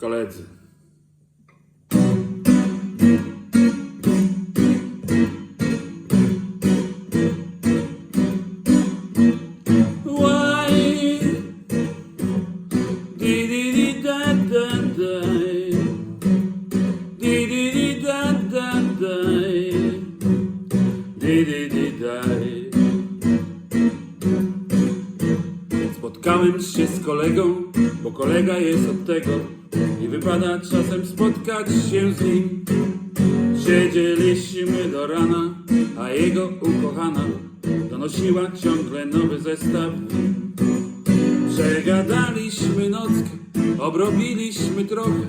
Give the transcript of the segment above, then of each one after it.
Koledzy. Spotkałem się z kolegą, bo kolega jest od tego wypada czasem spotkać się z nim. Siedzieliśmy do rana, a jego ukochana donosiła ciągle nowy zestaw. Przegadaliśmy nockę, obrobiliśmy trochę,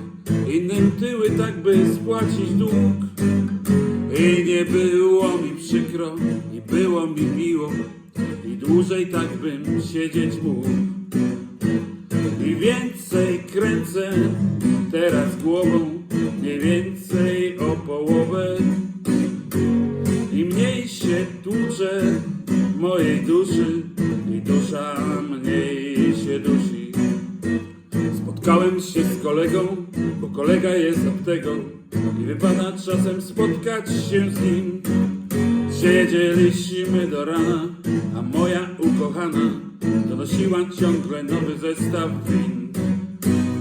innym tyły tak by spłacić dług. I nie było mi przykro, i było mi miło, i dłużej tak bym siedzieć mógł. I więcej kręcę teraz głową, mniej więcej o połowę. I mniej się tłucze mojej duszy, i dusza mniej się dusi. Spotkałem się z kolegą, bo kolega jest od tego i wypada czasem spotkać się z nim. Siedzieliśmy do rana, a moja ukochana donosiła ciągle nowy zestaw win.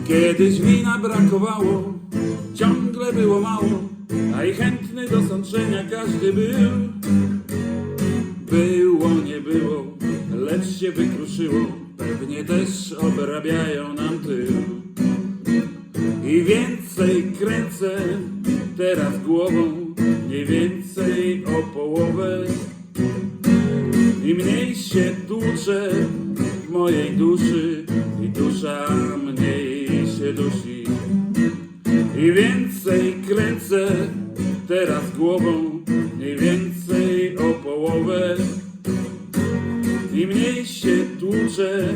Kiedyś wina brakowało, ciągle było mało, a i chętny do sączenia każdy był. Było, nie było, lecz się wykruszyło, pewnie też obrabiają nam tył. I więcej kręcę teraz głową, mniej więcej o połowę. I mniej się tłucze w mojej duszy, i dusza mniej dusi. I więcej kręcę teraz głową, mniej więcej o połowę. I mniej się tłucze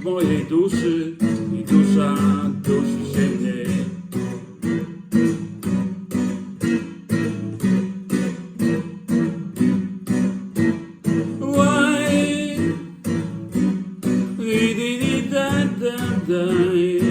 w mojej duszy, i dusza dusi się mniej. Why? Di-di-di-da-da-da. Di-di-di-da-da-da.